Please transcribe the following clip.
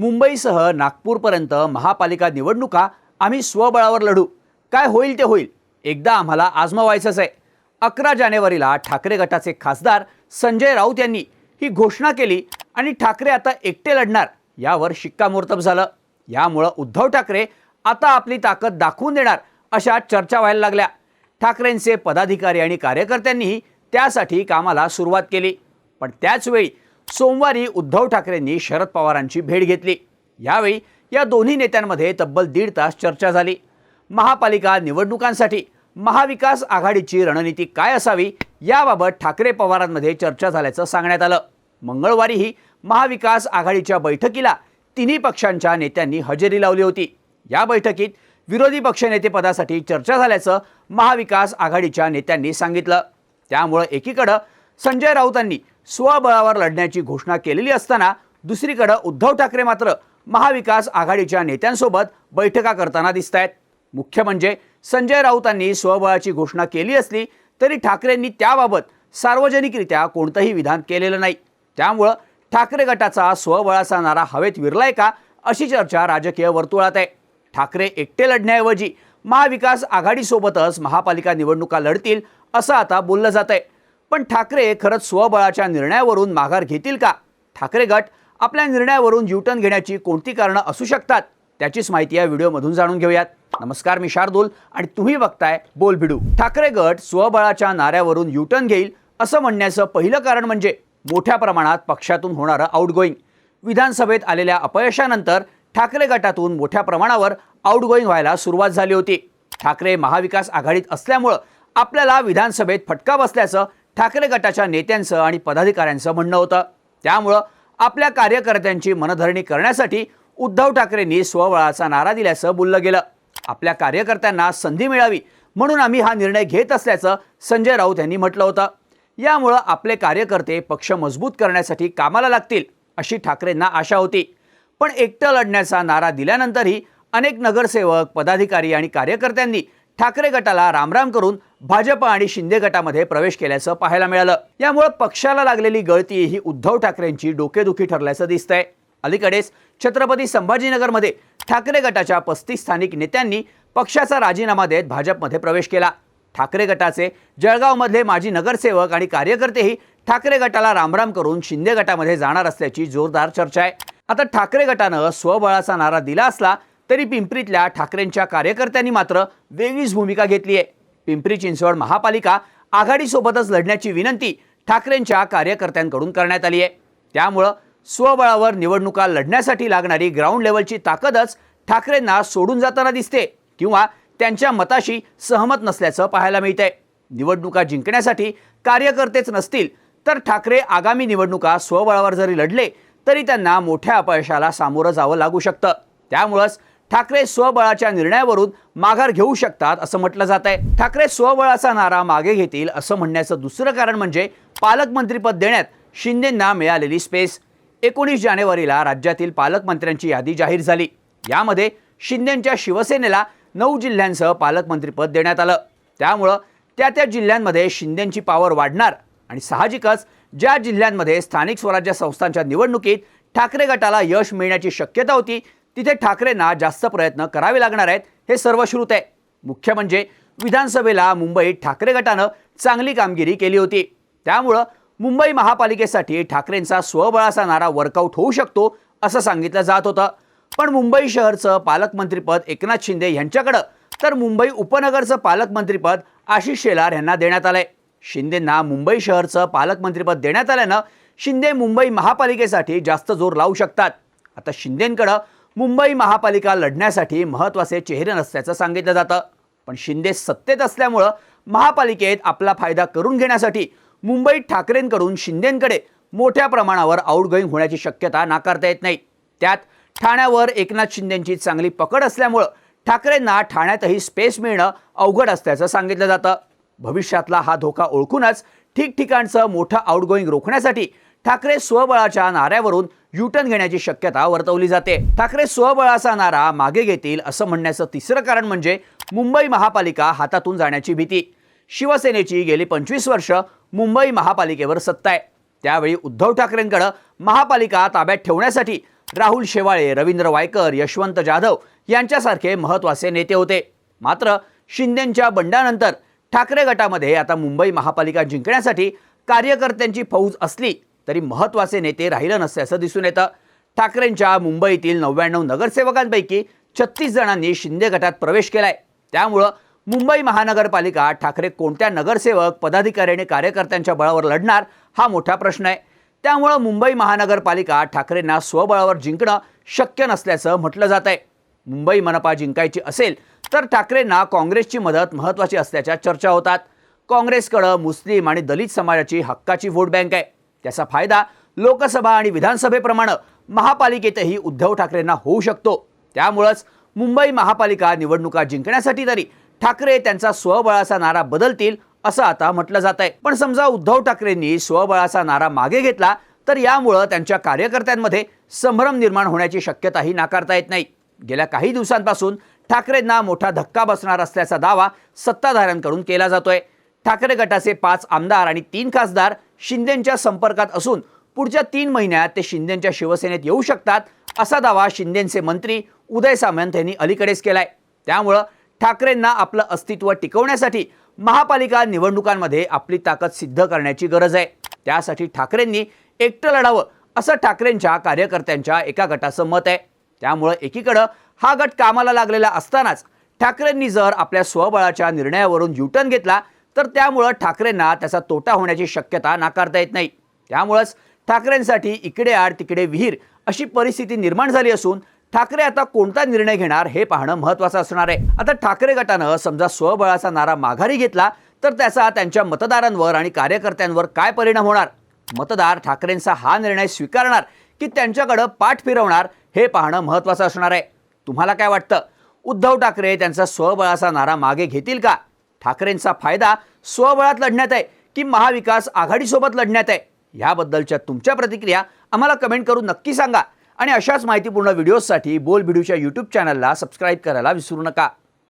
मुंबईसह नागपूरपर्यंत महापालिका निवडणुका आम्ही स्वबळावर लढू. काय होईल ते होईल. एकदा आम्हाला आजमावायचंच आहे. अकरा जानेवारीला ठाकरे गटाचे खासदार संजय राऊत यांनी ही घोषणा केली आणि ठाकरे आता एकटे लढणार यावर शिक्कामोर्तब झालं. यामुळं उद्धव ठाकरे आता आपली ताकद दाखवून देणार अशा चर्चा व्हायला लागल्या. ठाकरेंचे पदाधिकारी आणि कार्यकर्त्यांनीही त्यासाठी कामाला सुरुवात केली. पण त्याचवेळी सोमवारी उद्धव ठाकरेंनी शरद पवारांची भेट घेतली. यावेळी या दोन्ही नेत्यांमध्ये तब्बल दीड तास चर्चा झाली. महापालिका निवडणुकांसाठी महाविकास आघाडीची रणनीती काय असावी याबाबत ठाकरे पवारांमध्ये चर्चा झाल्याचं सांगण्यात आलं. मंगळवारीही महाविकास आघाडीच्या बैठकीला तिन्ही पक्षांच्या नेत्यांनी हजेरी लावली होती. या बैठकीत विरोधी पक्षनेतेपदासाठी चर्चा झाल्याचं महाविकास आघाडीच्या नेत्यांनी सांगितलं. त्यामुळं एकीकडं संजय राऊतांनी स्वबळावर लढण्याची घोषणा केलेली असताना दुसरीकडं उद्धव ठाकरे मात्र महाविकास आघाडीच्या नेत्यांसोबत बैठका करताना दिसत आहेत मुख्य म्हणजे संजय राऊतांनी स्वबळाची घोषणा केली असली तरी ठाकरेंनी त्याबाबत सार्वजनिकरित्या कोणतंही विधान केलेलं नाही. त्यामुळं ठाकरे गटाचा स्वबळाचा नारा हवेत विरलाय का अशी चर्चा राजकीय वर्तुळात आहे. ठाकरे एकटे लढण्याऐवजी महाविकास आघाडीसोबतच महापालिका निवडणुका लढतील असं आता बोललं जात आहे पण ठाकरे खरंच स्वबळाच्या निर्णयावरून माघार घेतील का? ठाकरे गट आपल्या निर्णयावरून युटर्न घेण्याची कोणती कारणं असू शकतात? त्याचीच माहिती या व्हिडिओमधून जाणून घेऊयात. नमस्कार मी शार्दूल आणि तुम्ही बघताय बोल भिडू. ठाकरे गट स्वबळाच्या नाऱ्यावरून युटर्न घेईल असं म्हणण्याचं पहिलं कारण म्हणजे मोठ्या प्रमाणात पक्षातून होणारं आउटगोईंग विधानसभेत आलेल्या अपयशानंतर ठाकरे गटातून मोठ्या प्रमाणावर आउटगोईंग व्हायला सुरुवात झाली होती. ठाकरे महाविकास आघाडीत असल्यामुळं आपल्याला विधानसभेत फटका बसल्याचं ठाकरे गटाच्या नेत्यांचं आणि पदाधिकाऱ्यांचं म्हणणं होतं. त्यामुळं आपल्या कार्यकर्त्यांची मनधरणी करण्यासाठी उद्धव ठाकरेंनी स्वबळाचा नारा दिल्याचं बोललं गेलं. आपल्या कार्यकर्त्यांना संधी मिळावी म्हणून आम्ही हा निर्णय घेत असल्याचं संजय राऊत यांनी म्हटलं होतं. यामुळं आपले कार्यकर्ते पक्ष मजबूत करण्यासाठी कामाला लागतील अशी ठाकरेंना आशा होती. पण एकटं लढण्याचा नारा दिल्यानंतरही अनेक नगरसेवक पदाधिकारी आणि कार्यकर्त्यांनी ठाकरे गटाला रामराम करून भाजप आणि शिंदे गटामध्ये प्रवेश केल्याचं पाहायला मिळालं. यामुळे पक्षाला लागलेली गळती ही उद्धव ठाकरेंची डोकेदुखी ठरल्याचं दिसतंय. अलीकडेच छत्रपती संभाजीनगरमध्ये ठाकरे गटाच्या पस्तीस स्थानिक नेत्यांनी पक्षाचा राजीनामा देत भाजपमध्ये प्रवेश केला. ठाकरे गटाचे जळगावमधले माजी नगरसेवक आणि कार्यकर्तेही ठाकरे गटाला रामराम करून शिंदे गटामध्ये जाणार असल्याची जोरदार चर्चा आहे. आता ठाकरे गटानं स्वबळाचा नारा दिला असला तरी पिंपरीतल्या ठाकरेंच्या कार्यकर्त्यांनी मात्र वेगळीच भूमिका घेतली आहे. पिंपरी चिंचवड महापालिका आघाडीसोबतच लढण्याची विनंती ठाकरेंच्या कार्यकर्त्यांकडून करण्यात आली आहे. त्यामुळं स्वबळावर निवडणुका लढण्यासाठी लागणारी ग्राउंड लेवलची ताकदच ठाकरेंना सोडून जाताना दिसते किंवा त्यांच्या मताशी सहमत नसल्याचं पाहायला मिळतंय. निवडणुका जिंकण्यासाठी कार्यकर्तेच नसतील तर ठाकरे आगामी निवडणुका स्वबळावर जरी लढले तरी त्यांना मोठ्या अपयशाला सामोरं जावं लागू शकतं. त्यामुळंच ठाकरे स्वबळाच्या निर्णयावरून माघार घेऊ शकतात असं म्हटलं जात आहे ठाकरे स्वबळाचा नारा मागे घेतील असं म्हणण्याचं दुसरं कारण म्हणजे पालकमंत्रीपद देण्यात शिंदेंना मिळालेली स्पेस. एकोणीस जानेवारीला राज्यातील पालकमंत्र्यांची यादी जाहीर झाली. यामध्ये शिंदेंच्या शिवसेनेला नऊ जिल्ह्यांसह पालकमंत्रीपद देण्यात आलं. त्यामुळं त्या त्या जिल्ह्यांमध्ये शिंदेंची पावर वाढणार आणि साहजिकच ज्या जिल्ह्यांमध्ये स्थानिक स्वराज्य संस्थांच्या निवडणुकीत ठाकरे गटाला यश मिळण्याची शक्यता होती तिथे ठाकरेंना जास्त प्रयत्न करावे लागणार आहेत हे सर्व श्रुत आहे मुख्य म्हणजे विधानसभेला मुंबईत ठाकरे गटानं चांगली कामगिरी केली होती. त्यामुळं मुंबई महापालिकेसाठी ठाकरेंचा स्वबळाचा नारा वर्कआउट होऊ शकतो असं सांगितलं जात होतं. पण मुंबई शहरचं पालकमंत्रीपद एकनाथ शिंदे यांच्याकडं तर मुंबई उपनगरचं पालकमंत्रीपद आशिष शेलार यांना देण्यात आलंय. शिंदेंना मुंबई शहरचं पालकमंत्रीपद देण्यात आल्यानं शिंदे मुंबई महापालिकेसाठी जास्त जोर लावू शकतात. आता शिंदेंकडं मुंबई महापालिका लढण्यासाठी महत्त्वाचे चेहरे नसल्याचं सांगितलं जातं. पण शिंदे सत्तेत असल्यामुळं महापालिकेत आपला फायदा करून घेण्यासाठी मुंबईत ठाकरेंकडून शिंदेंकडे मोठ्या प्रमाणावर आउटगोईंग होण्याची शक्यता नाकारता येत नाही. त्यात ठाण्यावर एकनाथ शिंदेंची चांगली पकड असल्यामुळं ठाकरेंना ठाण्यातही स्पेस मिळणं अवघड असल्याचं सांगितलं जातं. भविष्यातला हा धोका ओळखूनच ठिकठिकाणचं मोठं आउटगोईंग रोखण्यासाठी ठाकरे स्वबळाच्या नाऱ्यावरून युटर्न घेण्याची शक्यता वर्तवली जाते. ठाकरे स्वबळाचा नारा मागे घेतील असं म्हणण्याचं तिसरं कारण म्हणजे मुंबई महापालिका हातातून जाण्याची भीती. शिवसेनेची गेली पंचवीस वर्ष मुंबई महापालिकेवर सत्ता आहे. त्यावेळी उद्धव ठाकरेंकडं महापालिका ताब्यात ठेवण्यासाठी राहुल शेवाळे रवींद्र वायकर यशवंत जाधव यांच्यासारखे महत्त्वाचे नेते होते. मात्र शिंदेंच्या बंडानंतर ठाकरे गटामध्ये आता मुंबई महापालिका जिंकण्यासाठी कार्यकर्त्यांची फौज असली तरी महत्त्वाचे नेते राहिलं नसल्याचं दिसून येतं. ठाकरेंच्या मुंबईतील नव्याण्णव नगरसेवकांपैकी छत्तीस जणांनी शिंदे गटात प्रवेश केलाय. त्यामुळं मुंबई महानगरपालिका ठाकरे कोणत्या नगरसेवक पदाधिकारी आणि कार्यकर्त्यांच्या बळावर लढणार हा मोठा प्रश्न आहे. त्यामुळं मुंबई महानगरपालिका ठाकरेंना स्वबळावर जिंकणं शक्य नसल्याचं म्हटलं जात आहे. मुंबई मनपा जिंकायची असेल तर ठाकरेंना काँग्रेसची मदत महत्त्वाची असल्याच्या चर्चा होतात. काँग्रेसकडं मुस्लिम आणि दलित समाजाची हक्काची व्होट बँक आहे. त्याचा फायदा लोकसभा आणि विधानसभेप्रमाणे महापालिकेतही उद्धव ठाकरेंना होऊ शकतो. त्यामुळंच मुंबई महापालिका निवडणुका जिंकण्यासाठी तरी ठाकरे त्यांचा स्वबळाचा नारा बदलतील असं आता म्हटलं जात आहे पण समजा उद्धव ठाकरेंनी स्वबळाचा नारा मागे घेतला तर यामुळं त्यांच्या कार्यकर्त्यांमध्ये संभ्रम निर्माण होण्याची शक्यताही नाकारता येत नाही. गेल्या काही दिवसांपासून ठाकरेंना मोठा धक्का बसणार असल्याचा दावा सत्ताधाऱ्यांकडून केला जातोय. ठाकरे गटाचे पाच आमदार आणि तीन खासदार शिंदेंच्या संपर्कात असून पुढच्या तीन महिन्यात ते शिंदेंच्या शिवसेनेत येऊ शकतात असा दावा शिंदेंचे मंत्री उदय सामंत यांनी अलीकडेच केलाय. त्यामुळं ठाकरेंना आपलं अस्तित्व टिकवण्यासाठी महापालिका निवडणुकांमध्ये आपली ताकद सिद्ध करण्याची गरज आहे. त्यासाठी ठाकरेंनी एकटं लढावं असं ठाकरेंच्या कार्यकर्त्यांच्या एका गटाचं मत आहे. त्यामुळं एकीकडं हा गट कामाला लागलेला असतानाच ठाकरेंनी जर आपल्या स्वबळाच्या निर्णयावरून युटर्न घेतला तर त्यामुळं ठाकरेंना त्याचा तोटा होण्याची शक्यता नाकारता येत नाही. त्यामुळंच ठाकरेंसाठी इकडे आड तिकडे विहीर अशी परिस्थिती निर्माण झाली असून ठाकरे आता कोणता निर्णय घेणार हे पाहणं महत्त्वाचं असणार आहे. आता ठाकरे गटानं समजा स्वबळाचा नारा माघारी घेतला तर त्याचा त्यांच्या मतदारांवर आणि कार्यकर्त्यांवर काय परिणाम होणार? मतदार ठाकरेंचा हा निर्णय स्वीकारणार की त्यांच्याकडं पाठ फिरवणार हे पाहणं महत्त्वाचं असणार आहे. तुम्हाला काय वाटतं? उद्धव ठाकरे त्यांचा स्वबळाचा नारा मागे घेतील का? ठाकरेंचा फायदा स्वबळात लढण्यात आहे की महाविकास आघाडीसोबत लढण्यात आहे? याबद्दलच्या तुमच्या प्रतिक्रिया आम्हाला कमेंट करून नक्की सांगा. आणि अशाच माहितीपूर्ण व्हिडिओजसाठी बोल व्हिडिओच्या यूट्यूब चॅनलला सबस्क्राईब करायला विसरू नका.